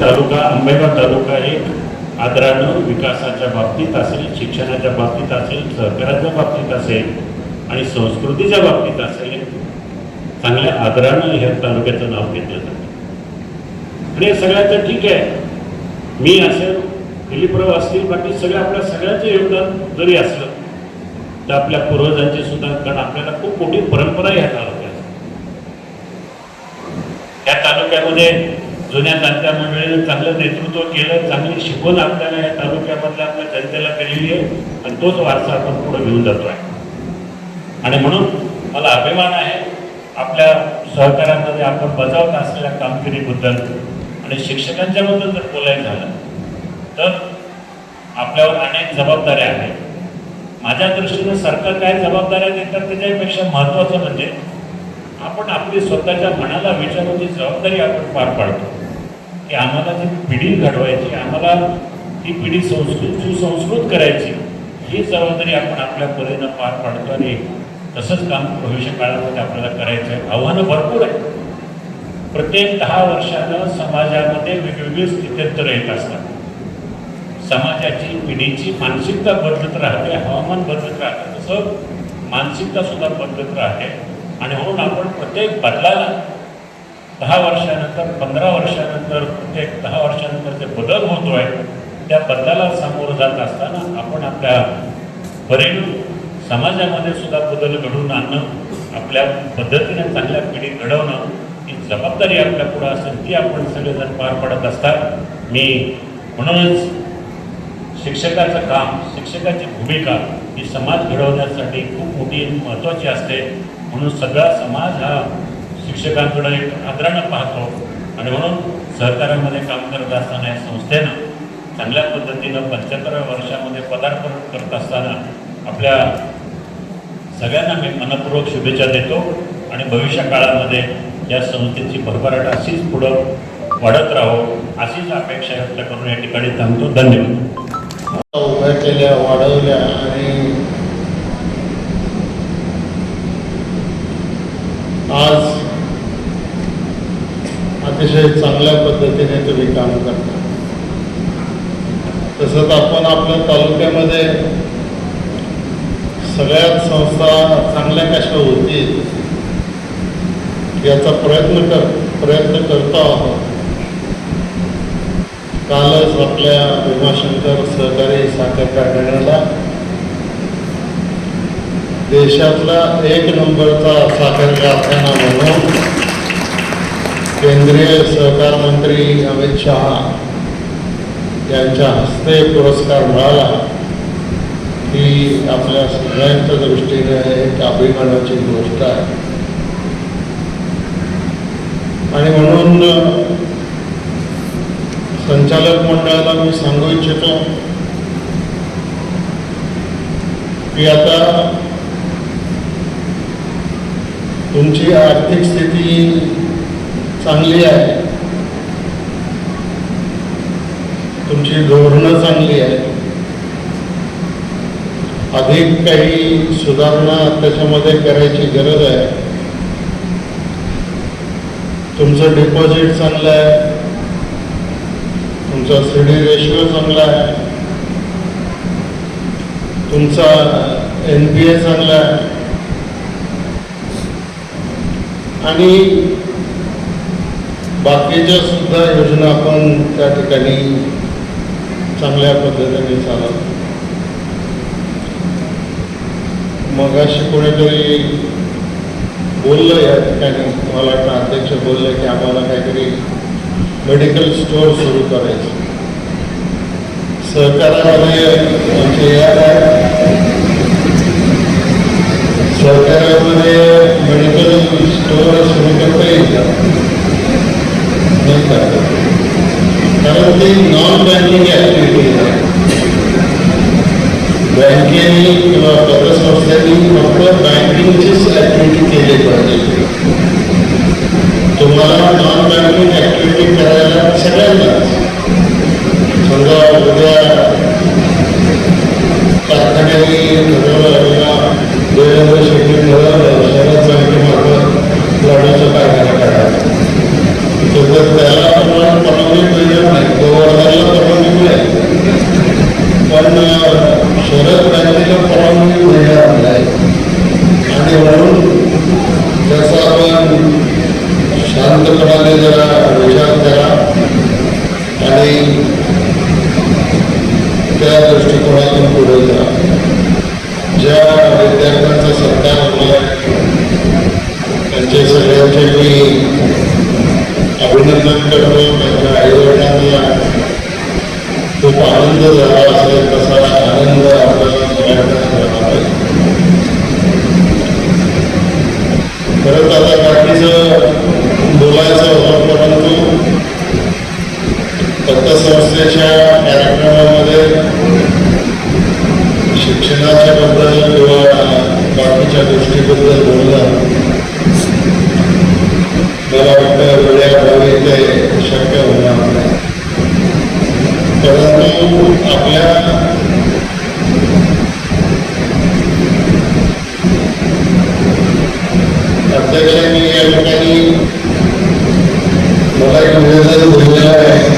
तालुका अंबेगाव तालुका एक आदरानं विकासाच्या बाबतीत असेल शिक्षणाच्या बाबतीत असेल सहकाराच्या बाबतीत असेल आणि संस्कृतीच्या बाबतीत असेल चांगल्या आदरानं ह्या तालुक्याचं नाव घेतलं जातं. आणि हे सगळ्याचं ठीक आहे. मी असेल दिलीपराव असतील बाकी सगळ्या आपल्या सगळ्यांचं योगदान जरी असलं तर आपल्या पूर्वजांचे सुद्धा कारण आपल्याला खूप मोठी परंपरा ह्या तालुक्यात. या तालुक्यामध्ये जुन्या जाणत्या मंडळीनं चांगलं नेतृत्व केलं चांगली शिकवण आपल्याला या तालुक्यामधल्या आपल्या जनतेला केलेली आहे आणि तोच वारसा आपण पुढे घेऊन आहे. आणि म्हणून मला अभिमान आहे आपल्या सहकार्यामध्ये आपण बजावत असलेल्या कामगिरीबद्दल आणि शिक्षकांच्याबद्दल जर बोलायचं झालं. तर आपल्यावर अनेक जबाबदाऱ्या आहेत. माझ्या दृष्टीनं सरकार काय जबाबदाऱ्या देतात त्याच्यापेक्षा महत्त्वाचं म्हणजे आपण आपली स्वतःच्या मनाला विचारून जी जबाबदारी आपण पार पाडतो की आम्हाला जी पिढी घडवायची आम्हाला ती पिढी संस्कृत सुसंस्कृत करायची ही जबाबदारी आपण आपल्या परीनं पार पाडतो आणि तसंच काम भविष्य काळामध्ये आपल्याला करायचं आहे. आव्हानं भरपूर आहे प्रत्येक दहा वर्षानं समाजामध्ये वेगवेगळी स्थित्यंतर येत असतात. समाजाची पिढीची मानसिकता बदलत राहते हवामान बदलत राहते तसं मानसिकतासुद्धा बदलत राहते. आणि म्हणून आपण प्रत्येक बदलाला दहा वर्षानंतर पंधरा वर्षानंतर प्रत्येक दहा वर्षानंतर जे बदल होतोय त्या बदलाला सामोरं जात असताना आपण आपल्या परीनं समाजामध्ये सुद्धा बदल घडवून आणणं आपल्या पद्धतीने चांगल्या पिढी घडवणं ही जबाबदारी आपल्या पुढं असेल ती आपण सगळेजण पार पडत असतात. मी म्हणूनच शिक्षकाचं काम शिक्षकाची भूमिका ही समाज घडवण्यासाठी खूप मोठी महत्त्वाची असते. म्हणून सगळा समाज हा शिक्षकांकडे एक आदरानं पाहतो आणि म्हणून सहकारामध्ये काम करत असताना या संस्थेनं चांगल्या पद्धतीनं पंच्याहत्तराव्या वर्षामध्ये पदार्पण करत असताना आपल्या सगळ्यांना मी मनपूर्वक शुभेच्छा देतो आणि भविष्य काळामध्ये या संस्थेची भरभराट अशीच पुढं वाढत राहो अशीच अपेक्षा व्यक्त करून या ठिकाणी थांबतो. धन्यवाद. उभ्या केल्या वाढवल्या आणि आज अतिशय चांगल्या पद्धतीने तुम्ही काम करता. तसंच आपण आपल्या तालुक्यामध्ये सगळ्यात संस्था चांगल्या कशा होतील याचा प्रयत्न कर प्रयत्न करतो आहोत. कालच आपल्या उमाशंकर सहकारी साखर कारखान्याला देशातला एक नंबरचा साखर कारखाना म्हणून केंद्रीय सहकार मंत्री अमित शहा यांच्या हस्ते पुरस्कार मिळाला. ही आपल्या सगळ्यांच्या दृष्टीने एक अभिमानाची गोष्ट आहे. आणि म्हणून संचालक मंडळाला मी सांगू इच्छितो की आता तुमची आर्थिक स्थिती चांगली आहे. तुमची धोरणं चांगली आहे अधिक काही सुधारणा त्याच्यामध्ये करायची गरज आहे. तुमचं डिपॉझिट चांगलं आहे. तुमचा सी डी रेशिओ चांगला आहे. तुमचा एन पी ए चांगला आहे. आणि बाकीच्या सुद्धा योजना आपण त्या ठिकाणी चांगल्या पद्धतीने चालवतो. मगाशी कोणीतरी बोललं या ठिकाणी. मला वाटतं अध्यक्ष बोलले की आम्हाला काहीतरी मेडिकल स्टोअर सुरू करायचं सहकारामध्ये आमचे मेडिकल स्टोअर सुरू करता कारण ती नॉन बँकिंग ॲक्टिव्हिटी आहे बँकेने किंवा पतसंस्थेने फक्त केली पाहिजे तुम्हाला नॉन बँकिंग आहे म्हणून त्याचा आपण शांतपणाने जरा विचार करा आणि त्या दृष्टिकोनातून पुढे जा. ज्या विद्यार्थ्यांचा सत्कार होणार त्यांचे सगळ्यांचे मी अभिनंदन करतो. त्यांच्या आईवडिलांना खूप आनंद झाला असेल तसा आता बाकीचं बोलायचं होतं परंतु पतसंस्थेच्या कार्यक्रमामध्ये शिक्षणाच्या बद्दल किंवा बाकीच्या गोष्टीबद्दल बोलणं मला वाटतं वेळ्याभावी ते शक्य होणार नाही. परंतु आपल्या अध्यक्षांनी या ठिकाणी मला एक निवेदन दिलेलं आहे.